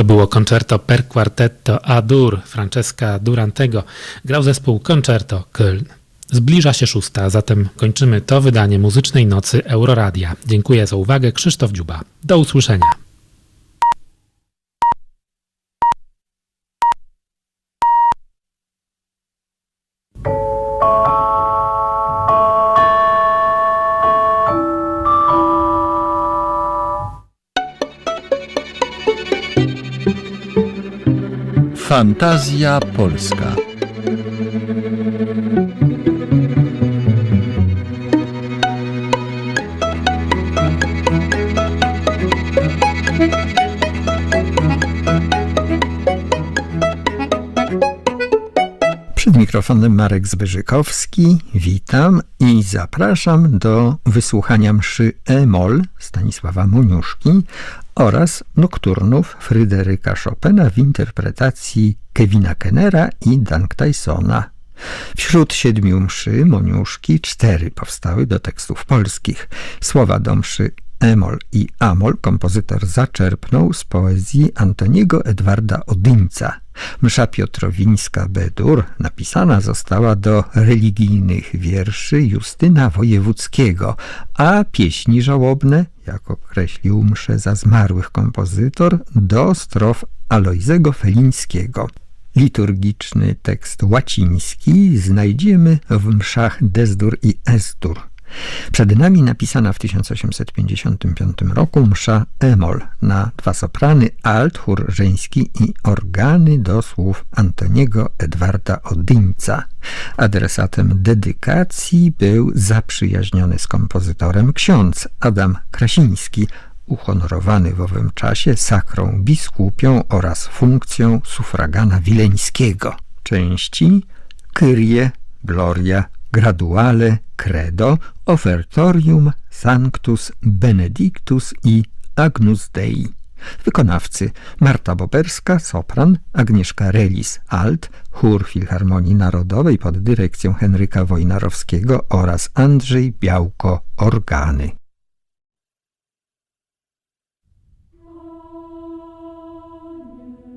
To było concerto per quartetto A-dur Francesca Durantego. Grał zespół Concerto Köln. Zbliża się szósta, zatem kończymy to wydanie muzycznej nocy Euroradia. Dziękuję za uwagę, Krzysztof Dziuba. Do usłyszenia. Fantazja Polska. Mikrofonem Marek Zbyrzykowski. Witam i zapraszam do wysłuchania mszy E-moll Stanisława Moniuszki oraz nokturnów Fryderyka Chopina w interpretacji Kevina Kennera i Dank Tysona. Wśród siedmiu mszy Moniuszki cztery powstały do tekstów polskich. Słowa do mszy Emol i Amol kompozytor zaczerpnął z poezji Antoniego Edwarda Odyńca. Msza Piotrowińska Bedur napisana została do religijnych wierszy Justyna Wojewódzkiego, a pieśni żałobne, jak określił mszę za zmarłych kompozytor, do strof Alojzego Felińskiego. Liturgiczny tekst łaciński znajdziemy w mszach Desdur i Esdur. Przed nami napisana w 1855 roku msza Emol na dwa soprany, alt, chór żeński i organy do słów Antoniego Edwarda Odyńca. Adresatem dedykacji był zaprzyjaźniony z kompozytorem ksiądz Adam Krasiński, uhonorowany w owym czasie sakrą biskupią oraz funkcją sufragana wileńskiego. Części Kyrie, Gloria, Graduale, Credo, Ofertorium, Sanctus, Benedictus i Agnus Dei. Wykonawcy Marta Boberska, sopran, Agnieszka Relis, alt, chór Filharmonii Narodowej pod dyrekcją Henryka Wojnarowskiego oraz Andrzej Białko, organy.